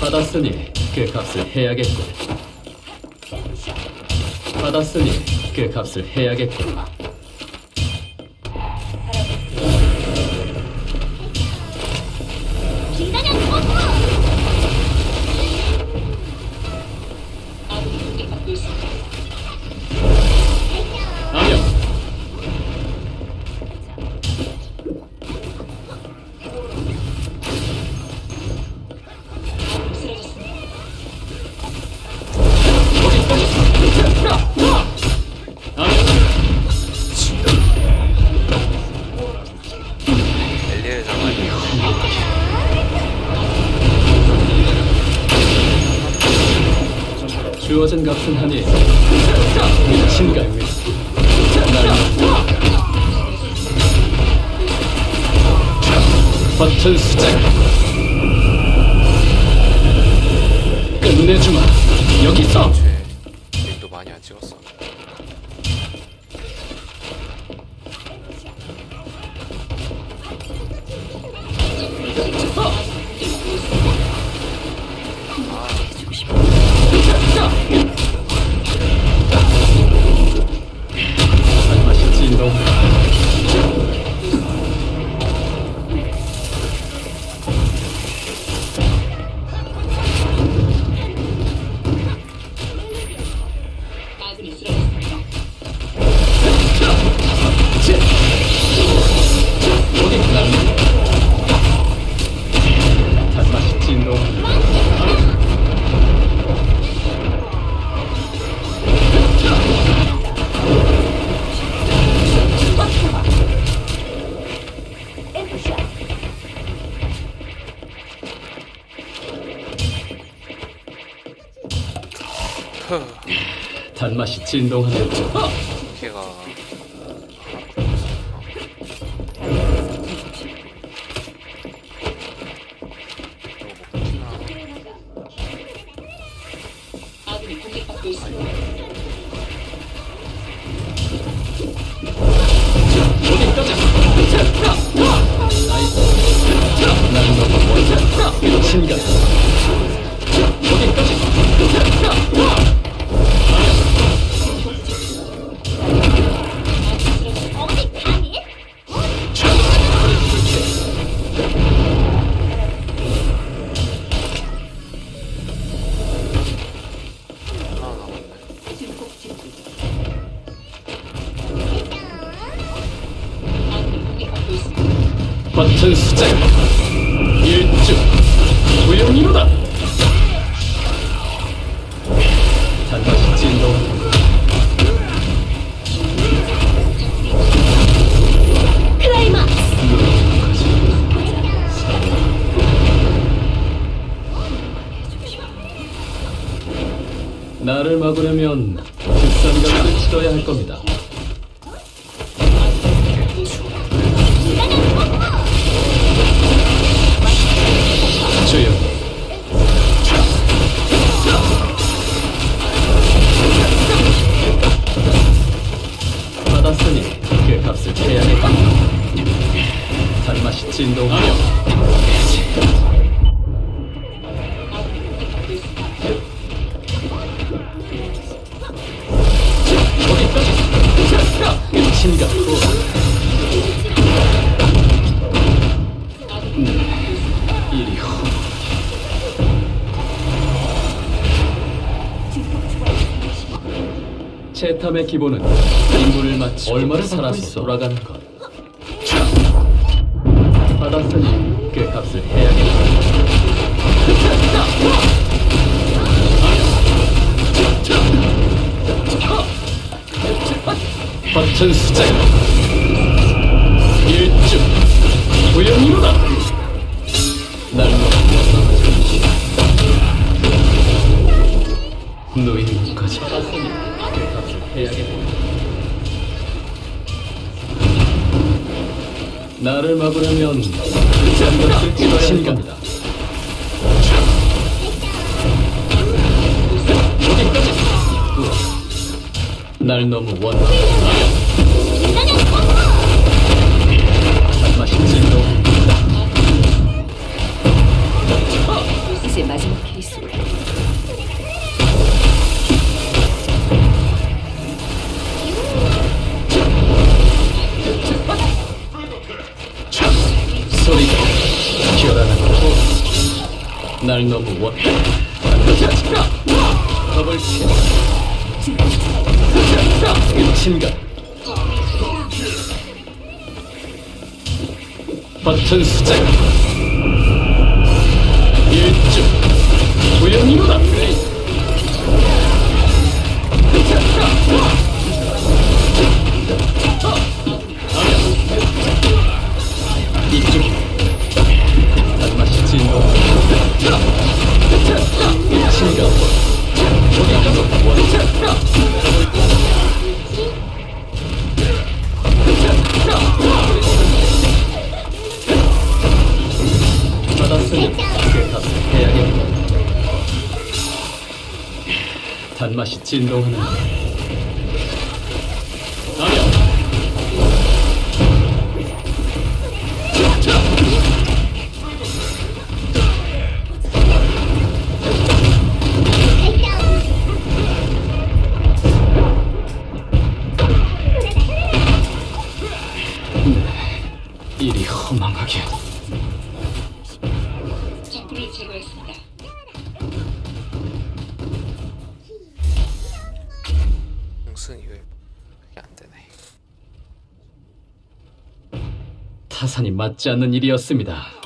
받았으니 그 값을 해야겠군. 받았으니 그 값을 해야겠군. 주어진 값은 하니 미친가요? 버튼 수작. 끝내주마. 여기 있어 죄 일도 많이 안 찍었어 단맛이 진동하는 걔가 아군이 공격받고 있습니다. 난 너무 먼저 친가 있습니다. 버튼 수작. 일주 조용히로다. 단맛이 진동 클라이막스. 나를 막으려면 비싼 값을 치러야 할 겁니다 이리 후 채탐의 기본은 인물을 마치 얼마를 살아서 돌아가는 것. 받았으니 그 값을 해야겠다. 버튼 수작 나를 막으려면 비싼 것을 치러야 할 겁니다. 날 너무 포포 맛있지 너 이제 마지막 케이스 날 너무 원해 더블 킬 끝인가. 버튼 수작 맛이 진동하는 아니야. 일이 허망하게 공승이 왜 그게 안 되네. 타산이 맞지 않는 일이었습니다.